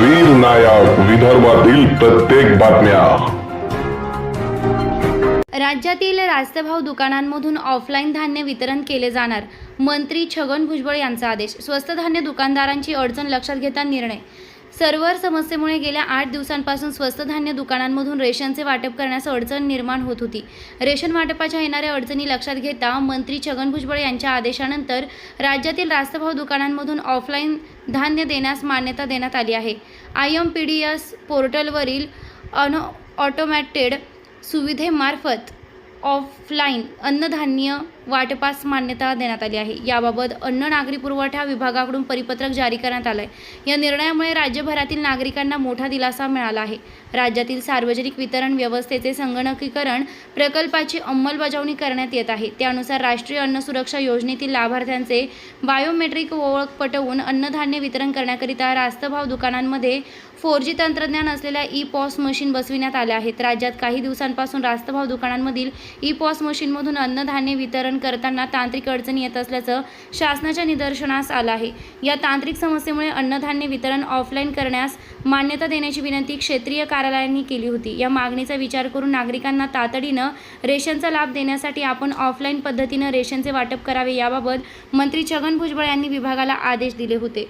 वीर नायक विदर्भातील प्रत्येक बातम्या. राज्यातील रास्तभाव दुकानांमधून ऑफलाईन धान्य वितरण केले जाणार मंत्री छगन भुजबळ यांचा आदेश स्वस्त धान्य दुकानदारांची अडचण लक्षात घेता निर्णय. सर्व्हर समस्येमुळे गेल्या आठ दिवसांपासून स्वस्त धान्य दुकानांमधून रेशनचे वाटप करण्यास अडचण निर्माण होत होती. रेशन वाटपाच्या येणाऱ्या अडचणी लक्षात घेता मंत्री छगन भुजबळ यांच्या आदेशानंतर राज्यातील रास्तभाव दुकानांमधून ऑफलाईन धान्य देण्यास मान्यता देण्यात आली आहे. I M P D S पोर्टलवरील अन ऑटोमॅटेड सुविधेमार्फत ऑफलाईन अन्नधान्य वाटपास मान्यता देण्यात आली आहे. याबाबत अन्न नागरी पुरवठा विभागाकडून परिपत्रक जारी करण्यात आलं आहे या निर्णयामुळे राज्यभरातील नागरिकांना मोठा दिलासा मिळाला आहे. राज्यातील सार्वजनिक वितरण व्यवस्थेचे संगणकीकरण प्रकल्पाची अंमलबजावणी करण्यात येत आहे. त्यानुसार राष्ट्रीय अन्न सुरक्षा योजनेतील लाभार्थ्यांचे बायोमेट्रिक ओळख पटवून अन्नधान्य वितरण करण्याकरिता रास्तभाव दुकानांमध्ये फोर जी तंत्रज्ञान असलेल्या ई पॉस मशीन बसविण्यात आल्या आहेत. राज्यात काही दिवसांपासून रास्तभाव दुकानांमधील ई पॉस मशीनमधून अन्नधान्य वितरण करताना तांत्रिक अडचणी येत असल्याचं शासनाच्या निदर्शनास आलं आहे. या तांत्रिक समस्येमुळे अन्नधान्य वितरण ऑफलाईन करण्यास मान्यता देण्याची विनंती क्षेत्रीय कार्यालयांनी केली होती. या मागणीचा विचार करून नागरिकांना तातडीनं रेशनचा लाभ देण्यासाठी आपण ऑफलाईन पद्धतीनं रेशनचे वाटप करावे याबाबत मंत्री छगन भुजबळ यांनी विभागाला आदेश दिले होते.